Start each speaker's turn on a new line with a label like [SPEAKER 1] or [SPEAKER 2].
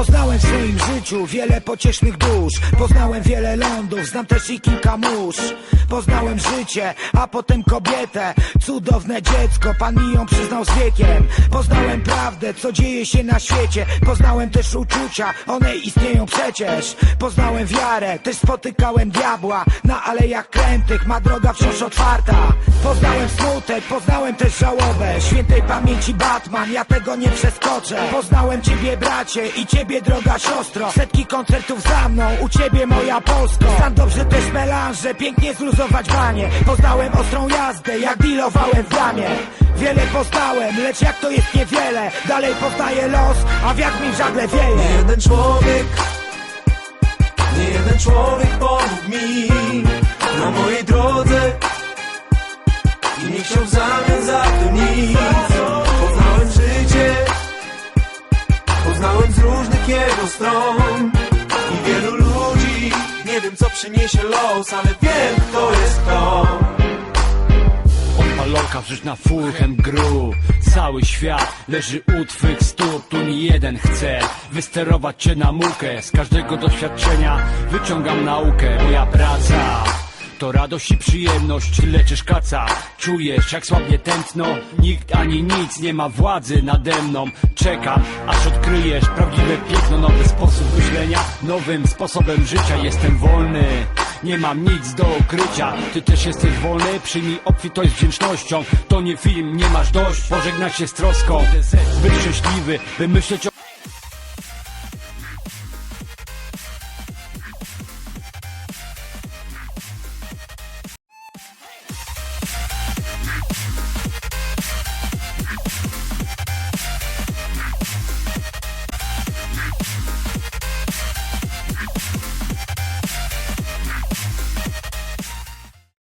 [SPEAKER 1] Poznałem w swoim życiu wiele pociesznych dusz. Poznałem wiele lądów, znam też i kilka mórz. Poznałem życie, a potem kobietę. Cudowne dziecko, pan mi ją przyznał z wiekiem. Poznałem prawdę, co dzieje się na świecie. Poznałem też uczucia, one istnieją przecież. Poznałem wiarę, też spotykałem diabła. Na alejach krętych ma droga wciąż otwarta. Poznałem smutek, poznałem też żałobę. Świętej pamięci Batman, ja tego nie przeskoczę. Poznałem ciebie bracie i ciebie droga siostro. Setki koncertów za mną, u ciebie moja Polsko. Znam dobrze też melanże, pięknie zluzować banie. Poznałem ostrą jazdę, jak dealowałem w bramie. Wiele poznałem, lecz jak to jest niewiele. Dalej poznaję los, a wiatr mi w żagle wieje.
[SPEAKER 2] Nie jeden człowiek, nie jeden człowiek pomógł mi. Na mojej drodze i nie chciał za jego stron i wielu ludzi. Nie wiem co przyniesie los, ale wiem kto jest kto.
[SPEAKER 3] Odpalorka wrzuć na furchen gru Cały świat leży u twych stóp Tu nie jeden chce wysterować cię na mukę Z każdego doświadczenia wyciągam naukę Moja praca to radość i przyjemność, leczysz kaca Czujesz jak słabnie tętno. Nikt ani nic nie ma władzy nade mną. Czekam aż odkryjesz prawdziwe piękno. Nowy sposób myślenia, nowym sposobem życia. Jestem wolny nie mam nic do ukrycia. Ty też jesteś wolny, przyjmij obfitość z wdzięcznością. To nie film, nie masz dość. Pożegnać się z troską Być szczęśliwy, by myśleć o